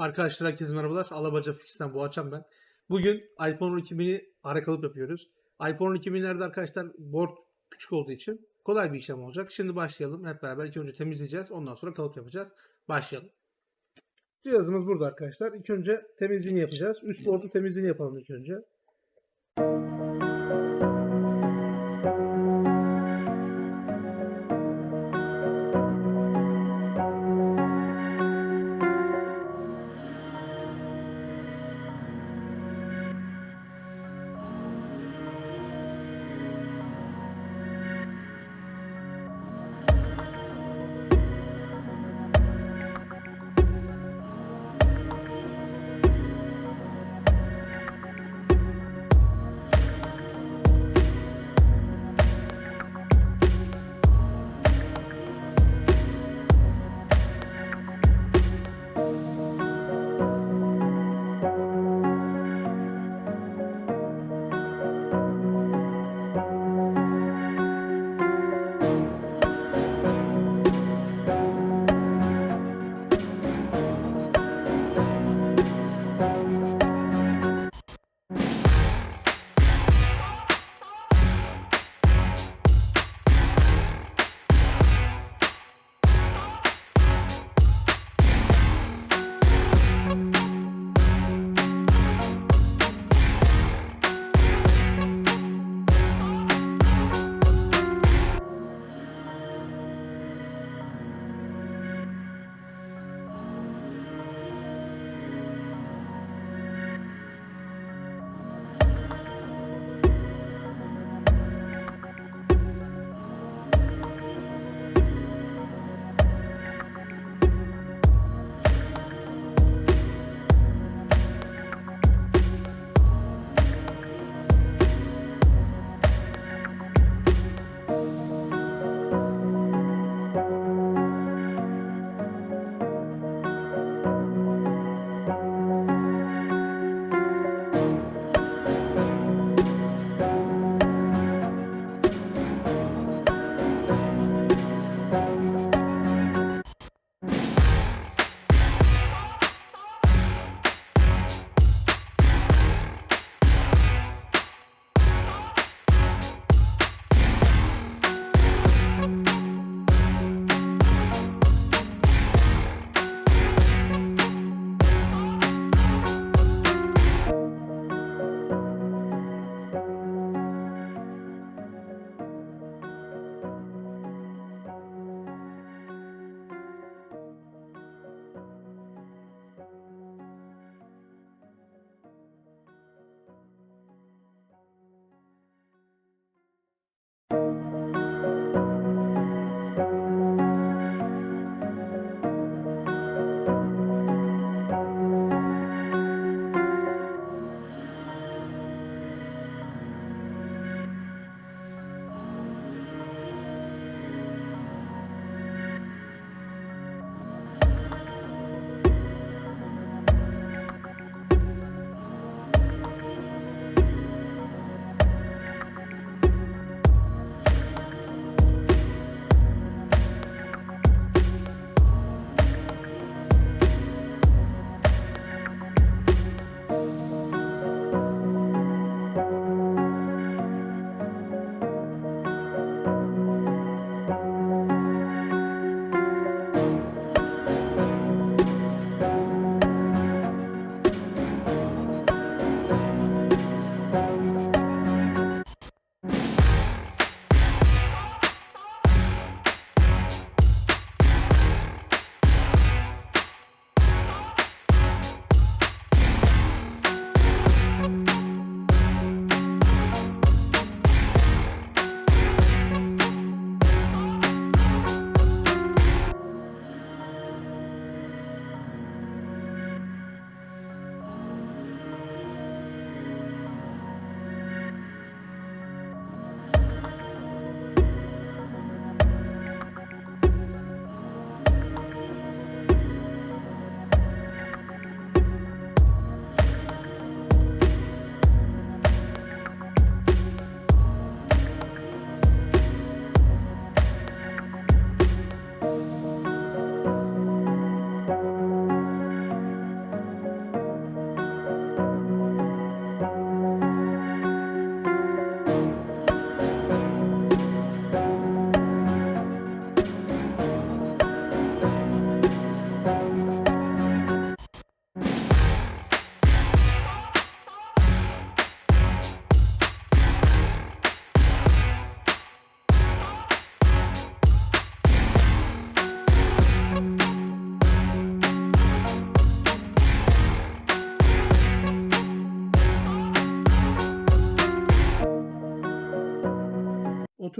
Arkadaşlar herkese merhabalar. Alabaca Fix'ten bu açam ben. Bugün iPhone 12 mini ara kalıp yapıyoruz. iPhone 12 minilerde arkadaşlar board küçük olduğu için kolay bir işlem olacak. Şimdi başlayalım. Hep beraber ilk önce temizleyeceğiz. Ondan sonra kalıp yapacağız. Başlayalım. Cihazımız burada arkadaşlar. İlk önce temizliğini yapacağız. Üst board'un temizliğini yapalım ilk önce.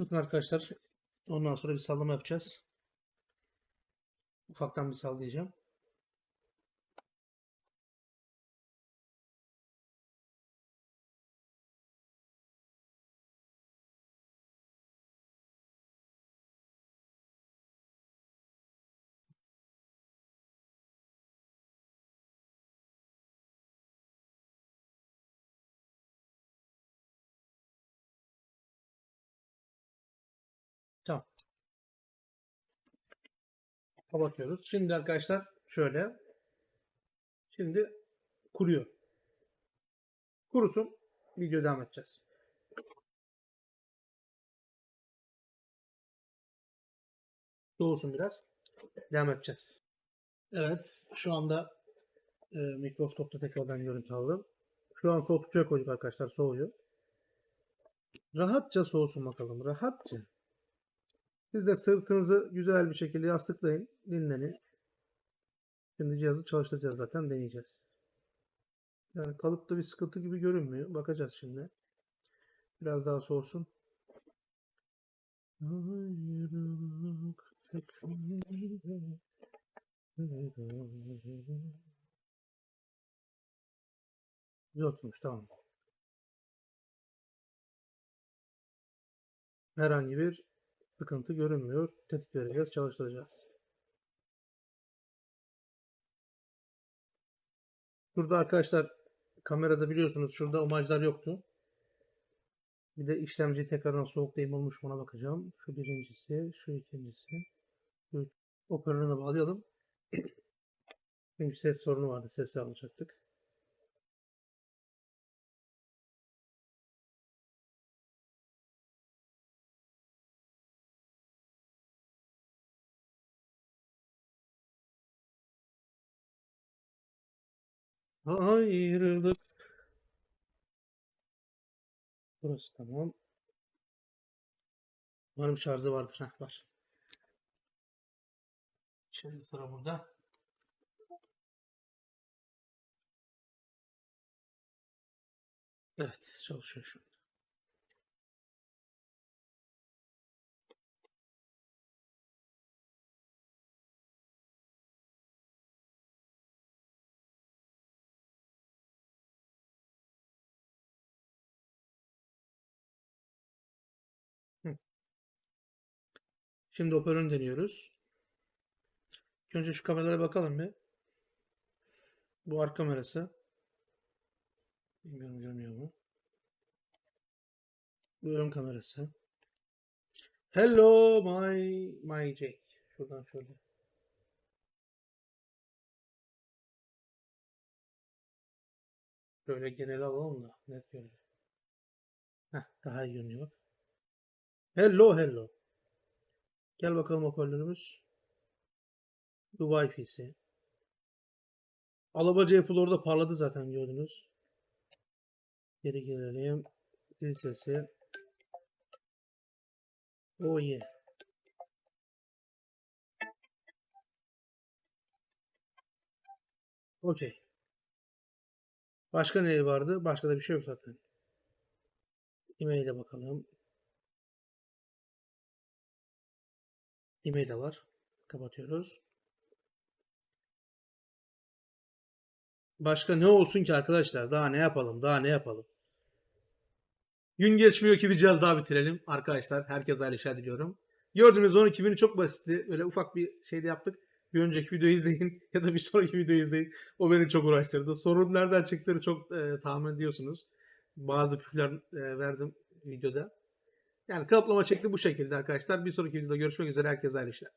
Otursun arkadaşlar. Ondan sonra bir sallama yapacağız. Ufaktan bir sallayacağım. Kapatıyoruz. Şimdi arkadaşlar şöyle. Şimdi kuruyor. Kurusun. Video devam edeceğiz. Soğusun biraz. Devam edeceğiz. Evet. Şu anda e, mikroskopta tekrardan görüntü aldım. Şu an soğutucuya koyduk arkadaşlar. Soğuyor. Rahatça soğusun bakalım. Rahatça. Siz de sırtınızı güzel bir şekilde yastıklayın. Dinlenin. Şimdi cihazı çalıştıracağız zaten. Deneyeceğiz. Yani kalıpta bir sıkıntı gibi görünmüyor. Bakacağız şimdi. Biraz daha soğusun. Tekrar- Yokmuş tamam. Herhangi bir sıkıntı görünmüyor. Tetik vereceğiz, çalıştıracağız. Burada arkadaşlar kamerada biliyorsunuz şurada omajlar yoktu. Bir de işlemci tekrardan soğuklayayım olmuş mu ona bakacağım. Şu birincisi, şu ikincisi. Şu hoparlörüne bağlayalım. Çünkü ses sorunu vardı. Sesi alacaktık. Ayrılık. Burası tamam. Umarım şarjı vardır. Heh, var. Şimdi sıra burada. Evet çalışıyor şu. Şimdi hoparlörünü deniyoruz. Önce şu kameralara bakalım bir. Bu arka kamerası. Bilmiyorum görünüyor mu? Bu ön kamerası. Hello my my Jake. Şuradan şöyle. Böyle genel alalım da net görünüyor. Heh, daha iyi görünüyor. Hello hello. Gel bakalım hoparlörümüz. Bu Wi-Fi'si. Alabaca Apple orada parladı zaten gördünüz. Geri gelelim. Dil sesi. Oh yeah. Okey. Başka ne vardı? Başka da bir şey yok zaten. E-mail'e bakalım. E-mail de var. Kapatıyoruz. Başka ne olsun ki arkadaşlar? Daha ne yapalım? Daha ne yapalım? Gün geçmiyor ki bir cihaz daha bitirelim. Arkadaşlar herkese hayırlı işler diliyorum. Gördüğünüz 12 bini çok basitti. Böyle ufak bir şeyde yaptık. Bir önceki videoyu izleyin ya da bir sonraki videoyu izleyin. O beni çok uğraştırdı. Sorun nereden çıktığını çok e, tahmin ediyorsunuz. Bazı püfler e, verdim videoda. Yani kalıplama şekli bu şekilde arkadaşlar. Bir sonraki videoda görüşmek üzere. Herkese hayırlı işler.